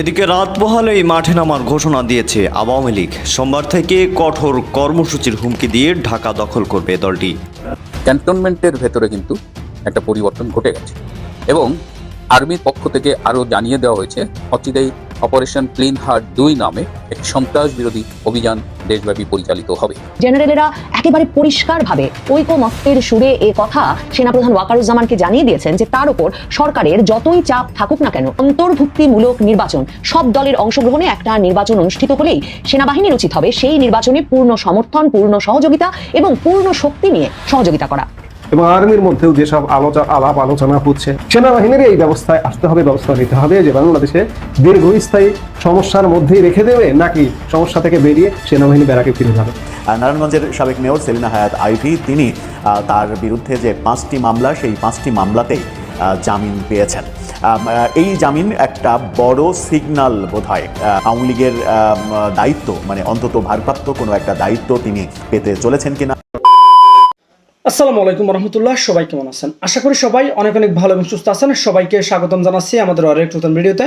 এদিকে রাত পোহালেই মাঠে নামার ঘোষণা দিয়েছে আওয়ামী লীগ। সোমবার থেকে কঠোর কর্মসূচির হুমকি দিয়ে ঢাকা দখল করবে দলটি। ক্যান্টনমেন্টের ভেতরে কিন্তু একটা পরিবর্তন ঘটে গেছে। এবং আর্মির পক্ষ থেকে আরও জানিয়ে দেওয়া হয়েছে, অচিরেই অপারেশন ক্লিন হার্ট দুই নামে একটি সন্ত্রাস বিরোধী অভিযান দেশব্যাপী পরিচালিত হবে। জেনারেলেরা একেবারে পরিষ্কারভাবে ঐকমত্যের সুরে এ কথা সেনাপ্রধান ওয়াকারুজ্জামানকে জানিয়ে দিয়েছেন যে তার উপর সরকারের যতই চাপ থাকুক না কেন, অন্তর্ভুক্তিমূলক নির্বাচন, সব দলের অংশগ্রহণে একটা নির্বাচন অনুষ্ঠিত হলেই সেনাবাহিনীর উচিত হবে সেই নির্বাচনে পূর্ণ সমর্থন, পূর্ণ সহযোগিতা এবং পূর্ণ শক্তি নিয়ে সহযোগিতা করা। এবং আর্মির মধ্যেও যেসব আলোচনা আলাপ আলোচনা হচ্ছে, সেনাবাহিনীর এই ব্যবস্থায় আসতে হবে, ব্যবস্থা নিতে হবে যে বাংলাদেশে দীর্ঘস্থায়ী সমস্যার মধ্যেই রেখে দেবে নাকি সমস্যা থেকে বেরিয়ে সেনাবাহিনী ব্যারাকে ফিরে যাবে? নারায়ণগঞ্জের সাবেক মেয়র সেলিনা হায়াত আইভি, তিনি তার বিরুদ্ধে যে পাঁচটি মামলা, সেই পাঁচটি মামলাতেই জামিন পেয়েছেন। এই জামিন একটা বড় সিগন্যাল বোধ হয় আওয়ামী লীগের দায়িত্ব মানে অন্তত ভারপ্রাপ্ত কোনো একটা দায়িত্ব তিনি পেতে চলেছেন কিনা আসসালামু আলাইকুম রহমতুল্লাহ, সবাই কেমন আছেন? আশা করি সবাই অনেক অনেক ভালো এবং সুস্থ আছেন। সবাইকে স্বাগতম জানাচ্ছি আমাদের আরেক নতুন ভিডিওতে।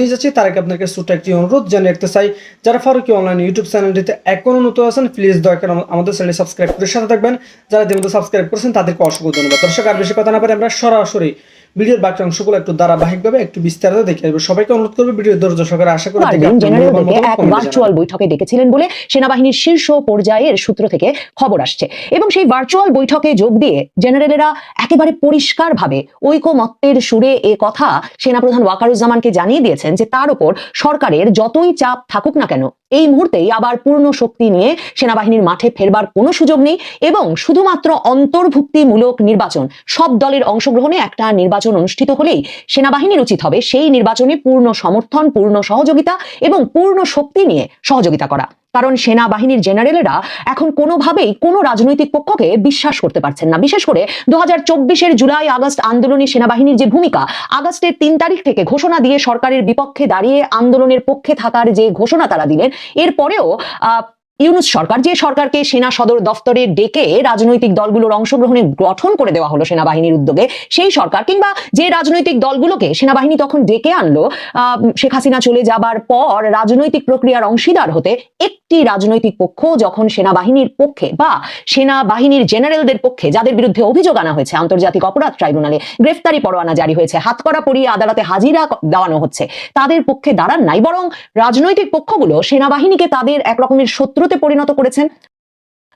নিয়ে যাচ্ছি। তার আগে আপনাকে ছোট একটি অনুরোধ জানিয়ে রাখতে চাই, যারা ফারুকি অনলাইন ইউটিউব চ্যানেলটিতে এখনও নতুন আছেন প্লিজ দয়া আমাদের চ্যানেল সাবস্ক্রাইব করে সাথে থাকবেন। যারা ইতিমধ্যে সাবস্ক্রাইব করেছেন, তাদেরকে অসংখ্য ধন্যবাদ। দর্শক, আর বেশি কথা না পারে আমরা সরাসরি ভিডিওর বাকি অংশগুলো একটু ধারাবাহিকভাবে একটু বিস্তারিত দেখে আসব। সবাইকে অনুরোধ করবে ভিডিও ধৈর্য সহকারে আশা করি এক ভার্চুয়াল বৈঠকে ডেকেছিলেন বলে সেনাবাহিনীর শীর্ষ পর্যায়ের সূত্র থেকে খবর আসছে। এবং সেই ভার্চুয়াল বৈঠকে যোগ দিয়ে জেনারেলেরা একেবারে পরিষ্কারভাবে ঐকমত্যের সুরে এ কথা সেনাপ্রধান ওয়াকারুজ্জামানকে জানিয়ে দিয়েছেন যে তার উপর সরকারের যতই চাপ থাকুক না কেন এই মুহূর্তেই আবার পূর্ণ শক্তি নিয়ে সেনাবাহিনীর মাঠে ফেরবার কোনো সুযোগ নেই এবং শুধুমাত্র অন্তর্ভুক্তিমূলক নির্বাচন, সব দলের অংশগ্রহণে একটা নির্বাচন অনুষ্ঠিত হলেই সেনাবাহিনীর উচিত হবে সেই নির্বাচনে পূর্ণ সমর্থন, পূর্ণ সহযোগিতা এবং পূর্ণ শক্তি নিয়ে সহযোগিতা করা। কারণ সেনাবাহিনীর জেনারেলেরা এখন কোনোভাবেই কোনো রাজনৈতিক পক্ষকে বিশ্বাস করতে পারছেন না। বিশেষ করে দু হাজার জুলাই আগস্ট আন্দোলনী সেনাবাহিনীর যে ভূমিকা, আগস্টের তিন তারিখ থেকে ঘোষণা দিয়ে সরকারের বিপক্ষে দাঁড়িয়ে আন্দোলনের পক্ষে থাকার যে ঘোষণা তারা দিলেন, এরপরেও ইউনুস সরকার, যে সরকারকে সেনা সদর দফতরে ডেকে রাজনৈতিক দলগুলোর অংশগ্রহণে গঠন করে দেওয়া হলো সেনাবাহিনীর উদ্যোগে, সেই সরকার কিংবা যে রাজনৈতিক দলগুলোকে সেনাবাহিনী তখন ডেকে আনলো শেখ হাসিনা চলে যাবার পর রাজনৈতিক প্রক্রিয়ার অংশীদার হতে একটি রাজনৈতিক পক্ষ যখন সেনাবাহিনীর পক্ষে বা সেনাবাহিনীর জেনারেলদের পক্ষে, যাদের বিরুদ্ধে অভিযোগ আনা হয়েছে, আন্তর্জাতিক অপরাধ ট্রাইব্যুনালে গ্রেফতারি পরোয়ানা জারি হয়েছে, হাতকড়া পরিয়ে আদালতে হাজিরা দেওয়ানো হচ্ছে, তাদের পক্ষে দাঁড়ান নাই, বরং রাজনৈতিক পক্ষগুলো সেনাবাহিনীকে তাদের এক রকমের শত্রুতে পরিণত করেছেন।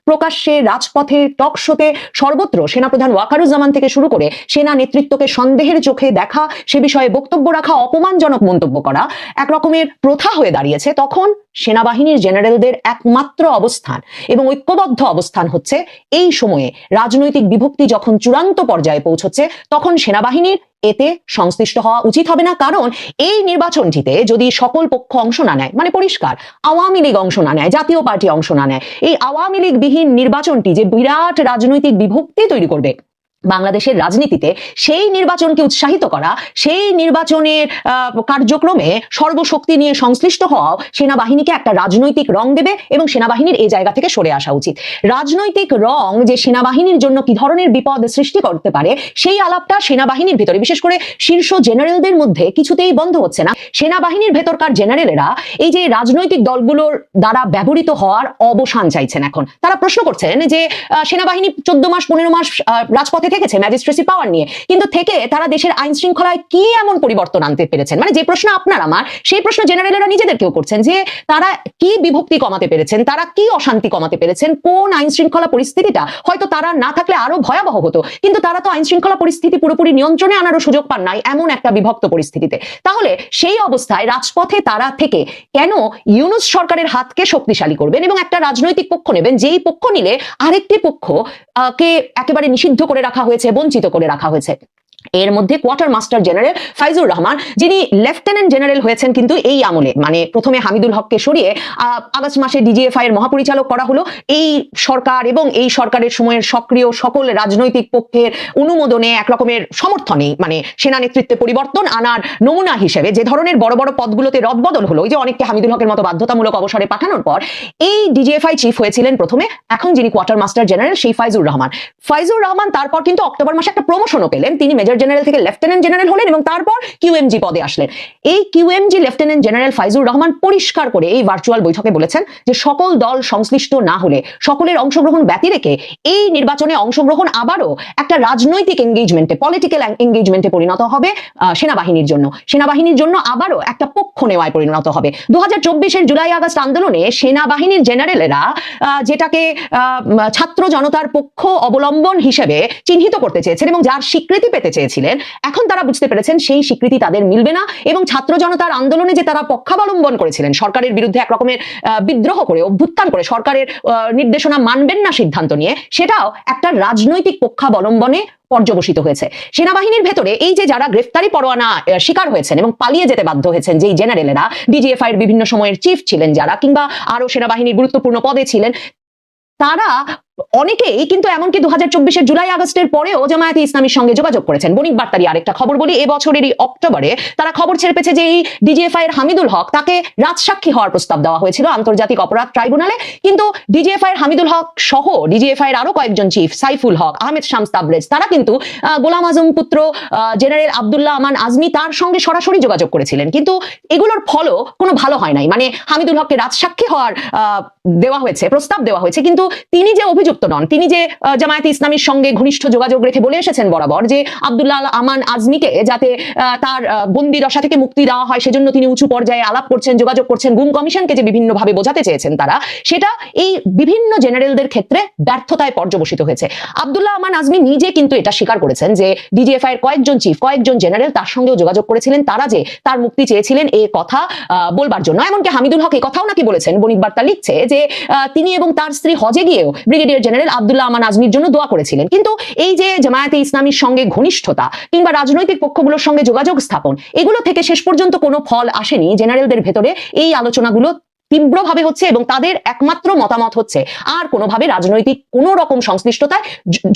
প্রকাশ্যে রাজপথে টক শোতে সর্বত্র সেনাপ্রধান ওয়াকারুজ্জামান থেকে শুরু করে সেনা নেতৃত্বকে সন্দেহের চোখে দেখা, সে বিষয়ে বক্তব্য রাখা, অপমানজনক মন্তব্য করা এক রকমের প্রথা হয়ে দাঁড়িয়েছে। তখন সেনাবাহিনীর জেনারেলদের একমাত্র অবস্থান এবং ঐক্যবদ্ধ অবস্থান হচ্ছে, এই সময়ে রাজনৈতিক বিভক্তি যখন চূড়ান্ত পর্যায়ে পৌঁছচ্ছে, তখন সেনাবাহিনীর এতে সংশ্লিষ্ট হওয়া উচিত হবে না। কারণ এই নির্বাচনটিতে যদি সকল পক্ষ অংশ না নেয় মানে পরিষ্কার, আওয়ামী লীগ অংশ না নেয়, জাতীয় পার্টি অংশ না নেয়, এই আওয়ামী লীগ বিহীন নির্বাচনটি যে বিরাট রাজনৈতিক বিভক্তি তৈরি করবে বাংলাদেশের রাজনীতিতে সেই নির্বাচনকে উৎসাহিত করা সেই নির্বাচনের কার্যক্রমে সর্বশক্তি নিয়ে সংশ্লিষ্ট হওয়াও সেনাবাহিনীকে একটা রাজনৈতিক রং দেবে এবং সেনাবাহিনীর এই জায়গা থেকে সরে আসা উচিত। রাজনৈতিক রং যে সেনাবাহিনীর জন্য কি ধরনের বিপদ সৃষ্টি করতে পারে সেই আলাপটা সেনাবাহিনীর ভিতরে বিশেষ করে শীর্ষ জেনারেলদের মধ্যে কিছুতেই বন্ধ হচ্ছে না। সেনাবাহিনীর ভেতরকার জেনারেলেরা এই যে রাজনৈতিক দলগুলোর দ্বারা ব্যবহৃত হওয়ার অবসান চাইছেন এখন। তারা প্রশ্ন করছেন যে সেনাবাহিনী চোদ্দ মাস পনেরো মাস আহ, রাজপথে থেকেছে ম্যাজিস্ট্রেসি পাওয়ার নিয়ে। কিন্তু থেকে তারা দেশের আইন শৃঙ্খলায় কি এমন পরিবর্তন আনতে পেরেছেন? মানে যে প্রশ্ন আপনার আমার, সেই প্রশ্ন জেনারেলেরা নিজেদেরকেও করছেন যে তারা কি বিভক্তি কমাতে পেরেছেন? তারা কি অশান্তি কমাতে পেরেছেন? কোন আইন শৃঙ্খলা পরিস্থিতিটা? হয়তো তারা না থাকলে আরও ভয়াবহ হতো। কিন্তু তারা তো আইন শৃঙ্খলা পরিস্থিতি পুরোপুরি নিয়ন্ত্রণে আনারও সুযোগ পান নাই এমন একটা বিভক্ত পরিস্থিতিতে। তাহলে সেই অবস্থায় রাজপথে তারা থেকে কেন ইউনুস সরকারের হাতকে শক্তিশালী করবেন এবং একটা রাজনৈতিক পক্ষ নেবেন? যেই পক্ষ নিলে আরেকটি পক্ষ কে একেবারে নিষিদ্ধ করে রাখা হয়েছে বঞ্চিত করে রাখা হয়েছে। এর মধ্যে quarter master general Faizur Rahman, যিনি লেফটেন্যান্ট জেনারেল হয়েছেন কিন্তু এই আমলে। মানে প্রথমে হামিদুল হককে সরিয়ে আগস্ট মাসে ডিজিএফআই এর মহাপরিচালক করা হলো। এই সরকার এবং এই সরকারের সময়ের সক্রিয় সকল রাজনৈতিক পক্ষের অনুমোদনে এক রকমের সমর্থনে মানে সেনা নেতৃত্বে পরিবর্তন আনার নমুনা হিসেবে যে ধরনের বড় বড় পদগুলোতে রদবদল হলো, ওই যে অনেককে হামিদুল হকের মতো বাধ্যতামূলক অবসরে পাঠানোর পর, এই ডিজিএফআই চিফ হয়েছিলেন প্রথমে, এখন যিনি কোয়ার্টার মাস্টার জেনারেল সেই ফাইজুর রহমান। ফাইজুর রহমান তারপর কিন্তু অক্টোবর মাসে একটা প্রমোশনও পেলেন, তিনি মেজর জেনারেল থেকে লেফটেন্যান্ট জেনারেল হলেন এবং তারপর কিউএমজি পদে আসলেন। এই QMG lieutenant general Faizur Rahman পরিষ্কার করে এই ভার্চুয়াল বৈঠকে বলেছেন যে সকল দল সংশ্লিষ্ট না হলে সকলের অংশগ্রহণ ব্যতি রেখে এই নির্বাচনে অংশগ্রহণ আবারও একটা রাজনৈতিক এঙ্গেজমেন্টে পলিটিক্যাল এঙ্গেজমেন্টে পরিণত হবে সেনাবাহিনীর জন্য। সেনাবাহিনীর জন্য আবারও একটা পক্ষ নেওয়ায় পরিণত হবে। দু হাজার জুলাই আগস্ট আন্দোলনে সেনাবাহিনীর জেনারেলেরা যেটাকে ছাত্র জনতার পক্ষ অবলম্বন হিসেবে চিহ্নিত করতে চেয়েছেন এবং যার স্বীকৃতি পেতে চেয়েছিলেন। এখন তারা বুঝতে পেরেছেন সেই স্বীকৃতি তাদের মিলবে না এবং ছাত্র জনতার আন্দোলনে যে তারা পক্ষাবলম্বন করেছিলেন সরকারের বিরুদ্ধে এক রকমের আহ, বিদ্রোহ করে অভ্যুত্থান করে সরকারের নির্দেশনা মানবেন না সিদ্ধান্ত নিয়ে সেটাও একটা রাজনৈতিক পক্ষাবলম্বনে পর্যবসিত হয়েছে। সেনাবাহিনীর ভেতরে এই যে যারা গ্রেফতারি পরোয়ানা শিকার হয়েছেন এবং পালিয়ে যেতে বাধ্য হয়েছেন যেই জেনারেলেরা ডিজিএফআই এর বিভিন্ন সময়ের চিফ ছিলেন যারা কিংবা আরও সেনাবাহিনীর গুরুত্বপূর্ণ পদে ছিলেন তারা অনেকেই কিন্তু এমনকি দু হাজার চব্বিশের জুলাই আগস্টের পরেও জামায়াতে ইসলামীর সঙ্গে যোগাযোগ করেছেন। বণিক বার্তারি আরেকটা খবর বলি এবছরেরই অক্টোবরে তারা খবর ছেড়ে পেয়েছে যে এই ডিজিএফআই এর হামিদুল হক তাকে রাজসাক্ষী হওয়ার প্রস্তাব দেওয়া হয়েছিল আন্তর্জাতিক অপরাধ ট্রাইব্যুনালে। কিন্তু ডিজিএফআই এর হামিদুল হক সহ ডিজিএফআই এর আরও কয়েকজন চিফ, সাইফুল হক, আহমেদ শামস তাবরেজ, তারা কিন্তু গোলাম আজম পুত্র জেনারেল আবদুল্লাহ আমান আজমি তার সঙ্গে সরাসরি যোগাযোগ করেছিলেন। কিন্তু এগুলোর ফলও কোনো ভালো হয় নাই। মানে হামিদুল হককে রাজসাক্ষী হওয়ার দেওয়া হয়েছে, প্রস্তাব দেওয়া হয়েছে। কিন্তু তিনি যে অভিযুক্ত নন। তিনি যে জামায়াতে ইসলামীর সঙ্গে ঘনিষ্ঠ যোগাযোগ রেখে বলে এসেছেন বরাবর যে, আব্দুল্লাহ আমান আজমিকে যাতে তার বন্দি দশা থেকে মুক্তি দেওয়া হয়, সেজন্য তিনি উঁচু পর্যায়ে আলাপ করছেন, যোগাযোগ করছেন, গুম কমিশনকে যে বিভিন্নভাবে বোঝাতে চেয়েছেন তারা, সেটা এই বিভিন্ন জেনারেলদের ক্ষেত্রে ব্যর্থতায় পর্যবসিত হয়েছে। আব্দুল্লাহ আমান আজমি নিজে কিন্তু এটা স্বীকার করেছেন যে ডিজিএফআই এর কয়েকজন চিফ, কয়েকজন জেনারেল তার সঙ্গেও যোগাযোগ করেছিলেন, তারা যে, তার মুক্তি চেয়েছিলেন এ কথা বলবার জন্য। এমনকি হামিদুল হক এই কথাও নাকি বলেছেন বণিক বার্তা লিখছে যে তিনি এবং তার স্ত্রী হজে গিয়েও ব্রিগেডিয়ার জেনারেল আব্দুল্লাহ আমান আজমির জন্য দোয়া করেছিলেন। কিন্তু এই যে জামায়াতে ইসলামীর সঙ্গে ঘনিষ্ঠতা কিংবা রাজনৈতিক পক্ষগুলোর সঙ্গে যোগাযোগ স্থাপন, এগুলো থেকে শেষ পর্যন্ত কোনো ফল আসেনি। জেনারেলদের ভেতরে এই আলোচনাগুলো তীব্রভাবে হচ্ছে এবং তাদের একমাত্র মতামত হচ্ছে, আর কোনোভাবে রাজনৈতিক কোনো রকম সংশ্লিষ্টতায়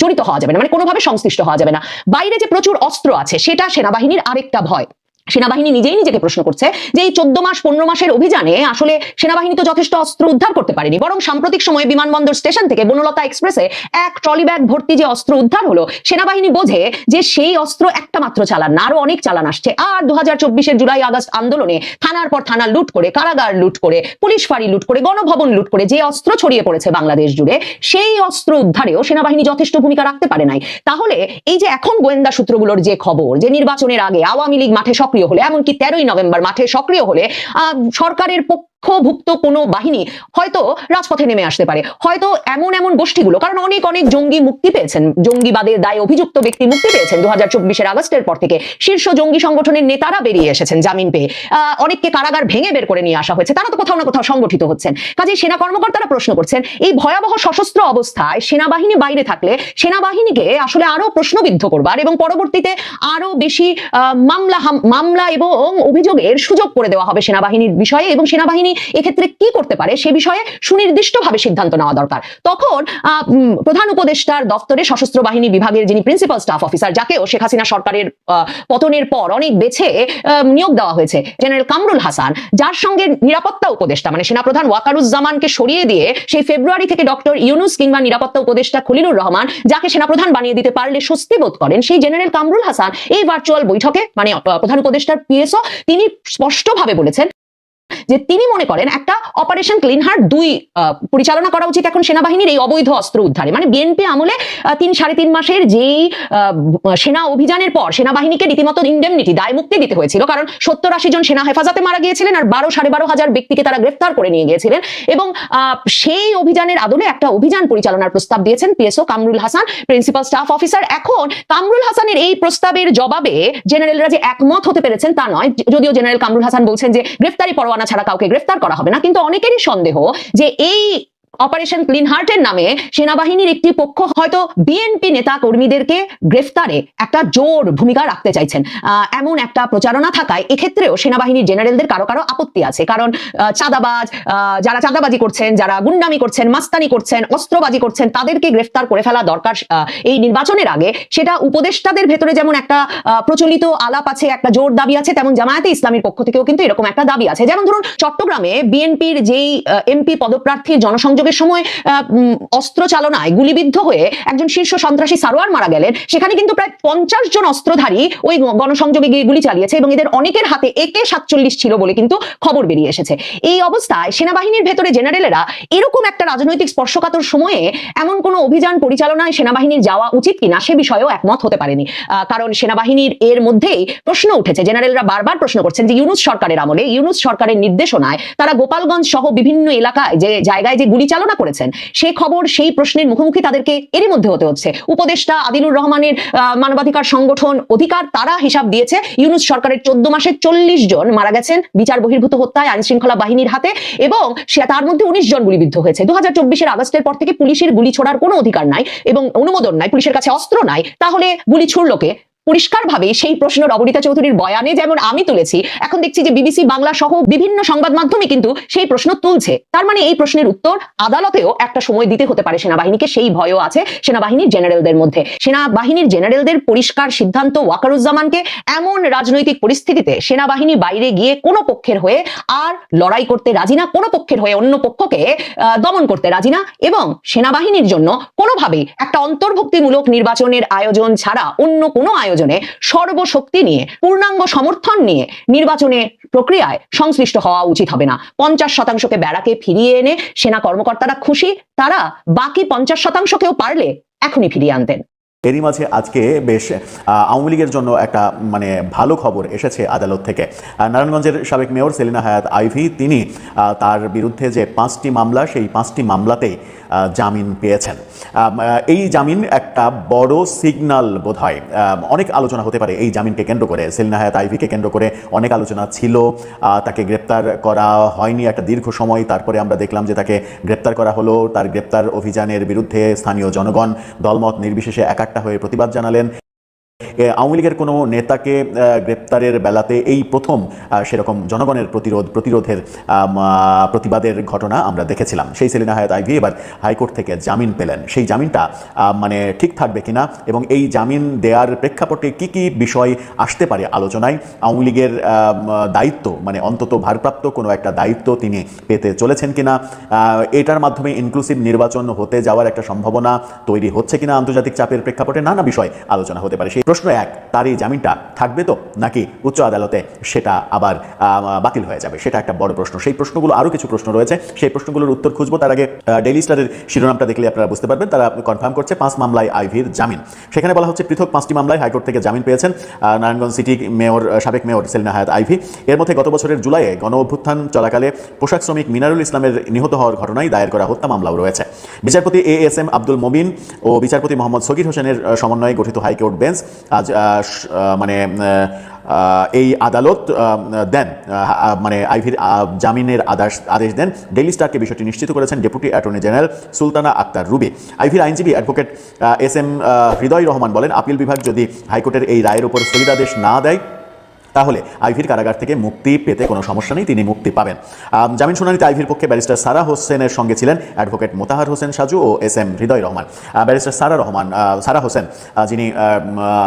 জড়িত হওয়া যাবে না। মানে কোনোভাবে সংশ্লিষ্ট হওয়া যাবে না। বাইরে যে প্রচুর অস্ত্র আছে, সেটা সেনাবাহিনীর আরেকটা ভয়। সেনাবাহিনী নিজেই নিজেকে প্রশ্ন করছে যে এই চোদ্দ মাস, পনেরো মাসের অভিযানে আসলে সেনাবাহিনী তো যথেষ্ট অস্ত্র উদ্ধার করতে পারেনি। বরং সাম্প্রতিক সময়ে বিমানবন্দর স্টেশন থেকে বনলতা এক্সপ্রেসে এক ট্রলি ব্যাগ ভর্তি যে অস্ত্র উদ্ধার হলো, সেনাবাহিনী বোঝে যে সেই অস্ত্র একটা মাত্র চালান না, আরও অনেক চালান আসছে। আর দু হাজার জুলাই আগস্ট আন্দোলনে থানার পর থানা লুট করে, কারাগার লুট করে, পুলিশ ফাঁড়ি লুট করে, গণভবন লুট করে যে অস্ত্র ছড়িয়ে পড়েছে বাংলাদেশ জুড়ে, সেই অস্ত্র উদ্ধারেও সেনাবাহিনী যথেষ্ট ভূমিকা রাখতে পারে নাই। তাহলে এই যে এখন গোয়েন্দা সূত্রগুলোর যে খবর, যে নির্বাচনের আগে আওয়ামী লীগ মাঠে সক্রিয় হলে এমনকি তেরোই নভেম্বর মাঠে সক্রিয় হলে সরকারের পক্ষভুক্ত কোনো বাহিনী হয়তো রাজপথে নেমে আসতে পারে। হয়তো এমন এমন গোষ্ঠীগুলো, কারণ অনেক অনেক জঙ্গি মুক্তি পেয়েছেন। জঙ্গিবাদের দায়ে অভিযুক্ত ব্যক্তি মুক্তি পেয়েছেন দু হাজার চব্বিশের আগস্টের পর থেকে। শীর্ষ জঙ্গি সংগঠনের নেতারা বেরিয়ে এসেছেন জামিন পেয়ে। অনেককে কারাগার ভেঙে বের করে নিয়ে আসা হয়েছে। তারা তো কোথাও না কোথাও সংগঠিত হচ্ছেন। কাজে সেনা কর্মকর্তারা প্রশ্ন করছেন, এই ভয়াবহ সশস্ত্র অবস্থায় সেনাবাহিনী বাইরে থাকলে সেনাবাহিনীকে আসলে আরও প্রশ্নবিদ্ধ করবার এবং পরবর্তীতে আরও বেশি মামলা মামলা এবং অভিযোগের সুযোগ করে দেওয়া হবে সেনাবাহিনীর বিষয়ে এবং সেনাবাহিনী এক্ষেত্রে কি করতে পারে সে বিষয়ে সুনির্দিষ্টভাবে সিদ্ধান্ত নেওয়া দরকার। তখন প্রধান উপদেষ্টার দপ্তরে সশস্ত্র বাহিনী বিভাগের যিনি প্রিন্সিপাল স্টাফ অফিসার যাকেও শেখ হাসিনা সরকারের পতনের পর অনেক বেছে নিয়োগ দেওয়া হয়েছে জেনারেল কামরুল হাসান, যার সঙ্গে নিরাপত্তা উপদেষ্টা মানে সেনাপ্রধান ওয়াকারুজ্জামানকে সরিয়ে দিয়ে সেই ফেব্রুয়ারি থেকে ডক্টর ইউনুস কিংবা নিরাপত্তা উপদেষ্টা খলিলুর রহমান, যাকে সেনাপ্রধান বানিয়ে দিতে পারলে স্বস্তি বোধ করেন, সেই জেনারেল কামরুল হাসান এই ভার্চুয়াল বৈঠকে মানে প্রধান উপদেষ্টার পিএসও তিনি স্পষ্টভাবে বলেছেন যে তিনি মনে করেন একটা অপারেশন ক্লিন হার্ট দুই পরিচালনা করা উচিত এখন সেনাবাহিনীর এই অবৈধ অস্ত্র উদ্ধারে। মানে বিএনপি আমলে তিন সাড়ে তিন মাসের যেই সেনা অভিযানের পর সেনাবাহিনীকে রীতিমতো ইন্ডেমনিটি দায় মুক্তি দিতে হয়েছিল। কারণ সত্তর আশি জন সেনা হেফাজতে মারা গিয়েছিলেন আর বারো সাড়ে বারো হাজার ব্যক্তিকে তারা গ্রেফতার করে নিয়ে গিয়েছিলেন। এবং সেই অভিযানের আদলে একটা অভিযান পরিচালনার প্রস্তাব দিয়েছেন PSO Kamrul Hasan principal staff officer এখন কামরুল হাসানের এই প্রস্তাবের জবাবে জেনারেলরা যে একমত হতে পেরেছেন তা নয়। যদিও জেনারেল কামরুল হাসান বলছেন যে গ্রেফতারি পরোয়ানা ছাড়া কাউকে গ্রেফতার করা হবে না। কিন্তু অনেকেরই সন্দেহ যে এই অপারেশন ক্লিন হার্টের নামে সেনাবাহিনীর একটি পক্ষ হয়তো বিএনপি নেতা কর্মীদেরকে গ্রেফতারে একটা জোর ভূমিকা রাখতে চাইছেন। এমন একটা প্রচারণা থাকায় এক্ষেত্রেও সেনাবাহিনীর জেনারেলদের কারও কারও আপত্তি আছে। কারণ চাঁদাবাজ যারা চাঁদাবাজি করছেন, যারা গুন্ডামি করছেন, মাস্তানি করছেন, অস্ত্রবাজি করছেন, তাদেরকে গ্রেফতার করে ফেলা দরকার এই নির্বাচনের আগে। সেটা উপদেষ্টাদের ভেতরে যেমন একটা প্রচলিত আলাপ আছে, একটা জোর দাবি আছে, তেমন জামায়াতে ইসলামীর পক্ষ থেকেও কিন্তু এরকম একটা দাবি আছে। যেমন ধরুন, চট্টগ্রামে বিএনপির যেই এমপি পদপ্রার্থীর জনসংযোগের সময় অস্ত্র চালনায় গুলিবিদ্ধ হয়ে একজন শীর্ষ সন্ত্রাসী সারোয়ার মারা গেলেন। সেখানে কিন্তু প্রায় পঞ্চাশ জন অস্ত্রধারী ওই গণসংযোগে গিয়ে গুলি চালিয়েছে এবং এদের অনেকের হাতে একে সাতচল্লিশ ছিল বলে কিন্তু খবর বেরিয়ে এসেছে। এই অবস্থায় সেনাবাহিনীর ভেতরে জেনারেলেরা এরকম একটা রাজনৈতিক স্পর্শকাতর সময়ে এমন কোনো অভিযান পরিচালনায় সেনাবাহিনীর যাওয়া উচিত কিনা সে বিষয়েও একমত হতে পারেনি। কারণ সেনাবাহিনীর এর মধ্যেই প্রশ্ন উঠেছে। জেনারেলরা বারবার প্রশ্ন করছেন যে ইউনুস সরকারের আমলে, ইউনুস সরকারের নির্দেশনায় তারা গোপালগঞ্জ সহ বিভিন্ন এলাকায় যে জায়গায় যে গুলি চালনা করেছেন। সেই খবর, সেই প্রশ্নের মুখোমুখি তাদেরকে এরই মধ্যে হতে হচ্ছে। উপদেষ্টা আদিলুর রহমানের মানবাধিকার সংগঠন অধিকার তারা হিসাব দিয়েছে। ইউনুস সরকারের চোদ্দ মাসে চল্লিশ জন মারা গেছেন বিচার বহির্ভূত হত্যায় আইন শৃঙ্খলা বাহিনীর হাতে এবং সে, তার মধ্যে উনিশ জন গুলিবিদ্ধ হয়েছে। দু হাজার চব্বিশের আগস্টের পর থেকে পুলিশের গুলি ছোড়ার কোনো অধিকার নাই এবং অনুমোদন নাই, পুলিশের কাছে অস্ত্র নাই। তাহলে গুলি ছুড়লোকে পরিষ্কারভাবে সেই প্রশ্ন রবরিতা চৌধুরীর বয়ানে যেমন আমি তুলেছি, এখন দেখছি যে বিবিসি বাংলা সহ বিভিন্ন সংবাদ মাধ্যমে কিন্তু সেই প্রশ্ন তুলছে। তার মানে এই প্রশ্নের উত্তর আদালতেও একটা সময় দিতে হতে পারে। সেনাবাহিনীকে সেই ভয়ও আছে সেনাবাহিনীর জেনারেলদের মধ্যে। সেনাবাহিনীর জেনারেলদের পরিষ্কার সিদ্ধান্ত ওয়াকারুজ্জামানকে এমন রাজনৈতিক পরিস্থিতিতে সেনাবাহিনী বাইরে গিয়ে কোনো পক্ষের হয়ে আর লড়াই করতে রাজি না, কোনো পক্ষের হয়ে অন্য পক্ষকে দমন করতে রাজি না এবং সেনাবাহিনীর জন্য কোনোভাবেই একটা অন্তর্ভুক্তিমূলক নির্বাচনের আয়োজন ছাড়া অন্য কোনো আয়োজনে সর্বশক্তি নিয়ে, পূর্ণাঙ্গ সমর্থন নিয়ে নির্বাচনে প্রক্রিয়ায় সংশ্লিষ্ট হওয়া উচিত হবে না। পঞ্চাশ শতাংশকে বেড়াকে ফিরিয়ে এনে সেনা কর্মকর্তারা খুশি, তারা বাকি পঞ্চাশ শতাংশকেও পারলে এখনই ফিরিয়ে আনতেন। এরই মাঝে আজকে বেশ আওয়ামী লীগের জন্য একটা মানে ভালো খবর এসেছে আদালত থেকে। নারায়ণগঞ্জের সাবেক মেয়র সেলিনা হায়াত আইভি, তিনি তার বিরুদ্ধে যে পাঁচটি মামলা, সেই পাঁচটি মামলাতেই জামিন পেয়েছেন। এই জামিন একটা বড় সিগনাল বোধ হয় অনেক আলোচনা হতে পারে এই জামিনকে কেন্দ্র করে। সেলিনা হায়াত আইভিকে কেন্দ্র করে অনেক আলোচনা ছিল। তাকে গ্রেপ্তার করা হয়নি একটা দীর্ঘ সময়। তারপরে আমরা দেখলাম যে তাকে গ্রেপ্তার করা হলো। তার গ্রেপ্তার অভিযানের বিরুদ্ধে স্থানীয় জনগণ দলমত নির্বিশেষে একাট্টা হয়ে প্রতিবাদ জানালেন। আওয়ামী লীগের কোনো নেতাকে গ্রেপ্তারের বেলাতে এই প্রথম সেরকম জনগণের প্রতিরোধ, প্রতিরোধের প্রতিবাদের ঘটনা আমরা দেখেছিলাম। সেই সেলিনা হায়াত আইভি এবার হাইকোর্ট থেকে জামিন পেলেন। সেই জামিনটা মানে ঠিক থাকবে কিনা এবং এই জামিন দেওয়ার প্রেক্ষাপটে কি কি বিষয় আসতে পারে আলোচনায়? আওয়ামী লীগের দায়িত্ব মানে অন্তত ভারপ্রাপ্ত কোনো একটা দায়িত্ব তিনি পেতে চলেছেন কিনা? এটার মাধ্যমে ইনক্লুসিভ নির্বাচন হতে যাওয়ার একটা সম্ভাবনা তৈরি হচ্ছে কিনা আন্তর্জাতিক চাপের প্রেক্ষাপটে নানা বিষয় আলোচনা হতে পারে। সেই প্রশ্ন এক তার এই জামিনটা থাকবে তো? নাকি উচ্চ আদালতে সেটা আবার বাতিল হয়ে যাবে? সেটা একটা বড় প্রশ্ন। সেই প্রশ্নগুলো আরও কিছু প্রশ্ন রয়েছে। সেই প্রশ্নগুলোর উত্তর খুঁজবো। তার আগে ডেইলি স্টারের শিরোনামটা দেখলে আপনারা বুঝতে পারবেন। তারা কনফার্ম করছে পাঁচ মামলায় আইভির জামিন। সেখানে বলা হচ্ছে পৃথক পাঁচটি মামলায় হাইকোর্ট থেকে জামিন পেয়েছেন নারায়ণগঞ্জ সিটি মেয়র সাবেক মেয়র সেলিনা হায়াত আইভি। এর মধ্যে গত বছরের জুলাইয়ে গণ অভ্যুত্থান চলাকালে পোশাক শ্রমিক মিনারুল ইসলামের নিহত হওয়ার ঘটনায় দায়ের করা হত্যা মামলাও রয়েছে। বিচারপতি A S M Abdul Mobin ও বিচারপতি মোহাম্মদ সগির হোসেনের সমন্বয়ে গঠিত হাইকোর্ট বেঞ্চ আহ, মানে এই আদালত দেন মানে আইভির জামিনের আদেশ আদেশ দেন। ডেইলি স্টারকে বিষয়টি নিশ্চিত করেছেন deputy attorney general Sultana Akter Ruby. আইভির আইনজীবী advocate S M Hridoy Rahman বলেন আপিল বিভাগ যদি হাইকোর্টের এই রায়ের উপর স্থগিতাদেশ না দেয় তাহলে আইভির কারাগার থেকে মুক্তি পেতে কোনো সমস্যা নেই, তিনি মুক্তি পাবেন। জামিন শুনানিতে আইভির পক্ষে ব্যারিস্টার সারা হোসেনের সঙ্গে ছিলেন অ্যাডভোকেট মোতাহার হোসেন সাজু ও S M Hridoy Rahman. Barrister Sara Rahman Sara Hossain যিনি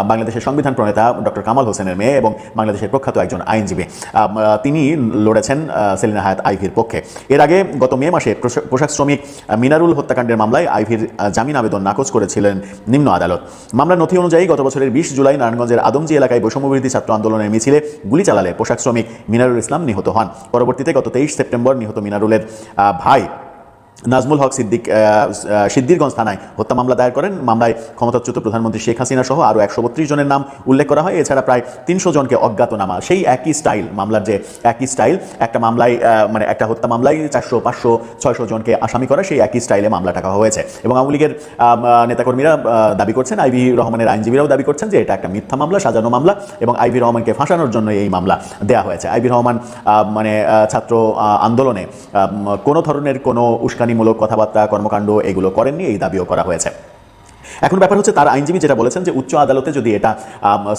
বাংলাদেশের সংবিধান প্রণেতা ডক্টর কামাল হোসেনের মেয়ে এবং বাংলাদেশের প্রখ্যাত একজন আইনজীবী। তিনি লড়েছেন সেলিনা হায়াত আইভির পক্ষে। এর আগে গত মে মাসে পোশাক শ্রমিক মিনারুল হত্যাকাণ্ডের মামলায় আইভির জামিন আবেদন নাকচ করেছিলেন নিম্ন আদালত। মামলার নথি অনুযায়ী গত বছরের বিশ জুলাই নারায়ণগঞ্জের আদমজি এলাকায় বৈষম্যবিরোধী ছাত্র আন্দোলনের মিছিলে গুলি চালালে পোশাক শ্রমিক মিনারুল ইসলাম নিহত হন। পরবর্তীতে গত তেইশ সেপ্টেম্বর নিহত মিনারুলের ভাই নাজমুল হক সিদ্দিক সিদ্দিরগঞ্জ থানায় হত্যা মামলা দায়ের করেন। মামলায় ক্ষমতাচ্যুত প্রধানমন্ত্রী শেখ হাসিনা সহ আরও একশো বত্রিশ জনের নাম উল্লেখ করা হয়। এছাড়া প্রায় তিনশো জনকে অজ্ঞাতনামা। সেই একই স্টাইল, মামলার যে একই স্টাইল, একটা মামলায় মানে একটা হত্যা মামলায় চারশো, পাঁচশো, ছয়শো জনকে আসামি করা সেই একই স্টাইলে মামলা টাকা হয়েছে। এবং আওয়ামী লীগের নেতাকর্মীরা দাবি করছেন, আইভি রহমানের আইনজীবীরাও দাবি করছেন যে এটা একটা মিথ্যা মামলা, সাজানো মামলা এবং আইভি রহমানকে ফাঁসানোর জন্য এই মামলা দেয়া হয়েছে। আইভি রহমান মানে ছাত্র আন্দোলনে কোনো ধরনের কোনো উস্কানি উস্কানিমূলক কথাবার্তা, কর্মকাণ্ড এগুলো করেননি, এই দাবিও করা হয়েছে। এখন ব্যাপার হচ্ছে তার আইনজীবী যেটা বলেছেন যে উচ্চ আদালতে যদি এটা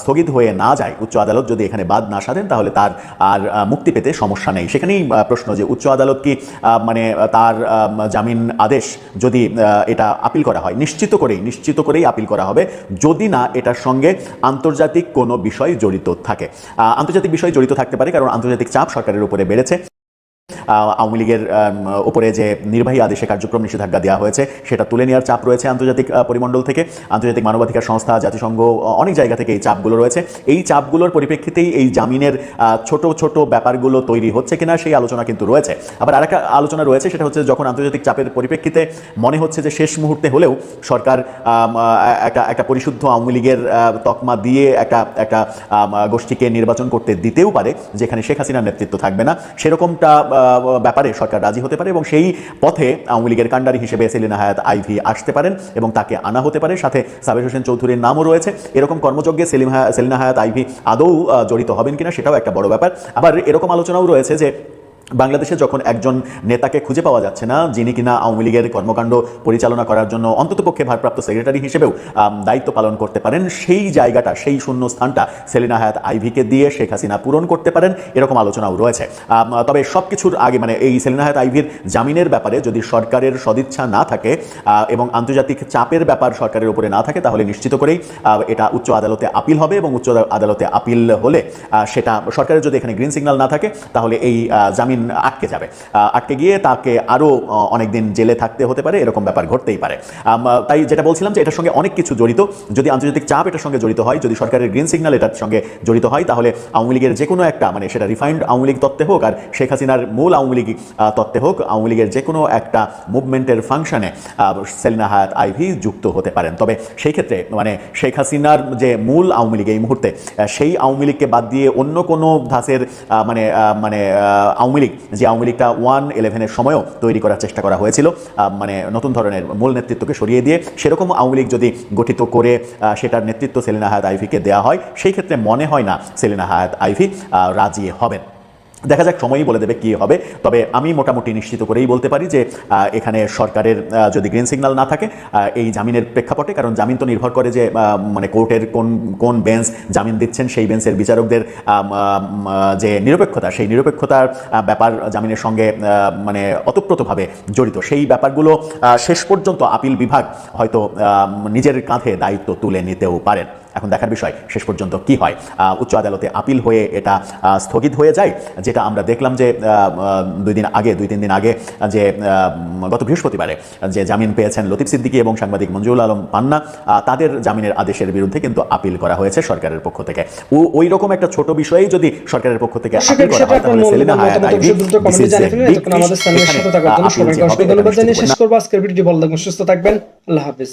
স্থগিত হয়ে না যায়, উচ্চ আদালত যদি এখানে বাদ না সাধেন, তাহলে তার আর মুক্তি পেতে সমস্যা নেই। সেখানেই প্রশ্ন যে উচ্চ আদালত কি মানে তার জামিন আদেশ যদি এটা আপিল করা হয়, নিশ্চিত করেই নিশ্চিত করেই আপিল করা হবে, যদি না এটার সঙ্গে আন্তর্জাতিক কোনো বিষয় জড়িত থাকে। আন্তর্জাতিক বিষয় জড়িত থাকতে পারে, কারণ আন্তর্জাতিক চাপ সরকারের উপরে বেড়েছে। আওয়ামী লীগের উপরে যে নির্বাহী আদেশে কার্যক্রম নিষেধাজ্ঞা দেওয়া হয়েছে, সেটা তুলে নেওয়ার চাপ রয়েছে আন্তর্জাতিক পরিমণ্ডল থেকে। আন্তর্জাতিক মানবাধিকার সংস্থা, জাতিসংঘ অনেক জায়গা থেকে এই চাপগুলো রয়েছে। এই চাপগুলোর পরিপ্রেক্ষিতেই এই জামিনের ছোট ছোট ব্যাপারগুলো তৈরি হচ্ছে কিনা সেই আলোচনা কিন্তু রয়েছে। আবার আরেকটা আলোচনা রয়েছে, সেটা হচ্ছে যখন আন্তর্জাতিক চাপের পরিপ্রেক্ষিতে মনে হচ্ছে যে শেষ মুহূর্তে হলেও সরকার একটা একটা পরিশুদ্ধ আওয়ামী লীগের তকমা দিয়ে একটা একটা গোষ্ঠীকে নির্বাচন করতে দিতেও পারে, যেখানে শেখ হাসিনার নেতৃত্ব থাকবে না। সেরকমটা ব্যাপারে সরকার রাজি হতে পারে এবং সেই পথে আওয়ামী লীগের কাণ্ডারি হিসেবে সেলিনা হায়াত আইভি আসতে পারেন এবং তাকে আনা হতে পারে। সাথে সাবের হোসেন চৌধুরীর নামও রয়েছে। এরকম কর্মযজ্ঞে সেলিম সেলিনা হায়াত আইভি আদৌ জড়িত হবেন কিনা সেটাও একটা বড় ব্যাপার। আবার এরকম আলোচনাও রয়েছে যে বাংলাদেশে যখন একজন নেতাকে খুঁজে পাওয়া যাচ্ছে না, যিনি কিনা আওয়ামী লীগের কর্মকাণ্ড পরিচালনা করার জন্য অন্ততপক্ষে ভারপ্রাপ্ত সেক্রেটারি হিসেবেও দায়িত্ব পালন করতে পারেন, সেই জায়গাটা, সেই শূন্য স্থানটা সেলিনা হায়াত আইভিকে দিয়ে শেখ হাসিনা পূরণ করতে পারেন, এরকম আলোচনাও রয়েছে। তবে সব কিছুর আগে মানে এই সেলিনা হায়াত আইভির জামিনের ব্যাপারে যদি সরকারের সদিচ্ছা না থাকে এবং আন্তর্জাতিক চাপের ব্যাপার সরকারের উপরে না থাকে, তাহলে নিশ্চিত করেই এটা উচ্চ আদালতে আপিল হবে এবং উচ্চ আদালতে আপিল হলে সেটা সরকারের যদি এখানে গ্রিন সিগন্যাল না থাকে, তাহলে এই জামিন আটকে যাবে। আটকে গিয়ে তাকে আরও অনেকদিন জেলে থাকতে হতে পারে, এরকম ব্যাপার ঘটতেই পারে। তাই যেটা বলছিলাম যে এটার সঙ্গে অনেক কিছু জড়িত। যদি আন্তর্জাতিক চাপ এটার সঙ্গে জড়িত হয়, যদি সরকারের গ্রিন সিগন্যাল এটার সঙ্গে জড়িত হয়, তাহলে আওয়ামী লীগের যে কোনো একটা মানে সেটা রিফাইন্ড আওয়ামী লীগ তত্ত্বে হোক আর শেখ হাসিনার মূল আওয়ামী লীগ তত্ত্বে হোক, আওয়ামী লীগের যে কোনো একটা মুভমেন্টের ফাংশনে সেলিনা হায়াত আইভি যুক্ত হতে পারেন। তবে সেই ক্ষেত্রে মানে শেখ হাসিনার যে মূল আওয়ামী লীগ এই মুহূর্তে সেই আওয়ামী লীগকে বাদ দিয়ে অন্য কোনো ধাঁচের মানে মানে আওয়ামী লীগ যে আওয়ামী লীগটা ওয়ান ইলেভেনের সময়ও তৈরি করার চেষ্টা করা হয়েছিল মানে নতুন ধরনের মূল নেতৃত্বকে সরিয়ে দিয়ে সেরকম আওয়ামী লীগ যদি গঠিত করে সেটার নেতৃত্ব সেলিনা হায়াত আইভিকে দেওয়া হয়, সেই ক্ষেত্রে মনে হয় না সেলিনা হায়াত আইভি রাজি হবেন। দেখা যাক, সময়ই বলে দেবে কি হবে। তবে আমি মোটামুটি নিশ্চিত করেই বলতে পারি যে এখানে সরকারের যদি গ্রিন সিগন্যাল না থাকে এই জামিনের প্রেক্ষাপটে, কারণ জামিন তো নির্ভর করে যে মানে কোর্টের কোন কোন বেঞ্চ জামিন দিচ্ছেন, সেই বেঞ্চের বিচারকদের যে নিরপেক্ষতা, সেই নিরপেক্ষতার ব্যাপার জামিনের সঙ্গে মানে অতপ্রতভাবে জড়িত। সেই ব্যাপারগুলো শেষ পর্যন্ত আপিল বিভাগ হয়তো নিজের কাঁধে দায়িত্ব তুলে নিতেও পারেন। এখন দেখার বিষয় শেষ পর্যন্ত কি হয়? উচ্চ আদালতে আপিল হয়ে এটা স্থগিত হয়ে যায় যেটা আমরা দেখলাম যে দুই দিন আগে দুই তিন দিন আগে যে গত বৃহস্পতিবারে যে জামিন পেয়েছেন লতিফ সিদ্দিকী এবং সাংবাদিক মঞ্জুরুল আলম পান্না তাদের জামিনের আদেশের বিরুদ্ধে কিন্তু আপিল করা হয়েছে সরকারের পক্ষ থেকে। ও ওই রকম একটা ছোট বিষয়েই যদি সরকারের পক্ষ থেকে আপিল করা হয় তাহলে সেলিনা হায়াত এতক্ষণ আমাদের থাকবেন সুস্থ থাকবেন আল্লাহ হাফিজ।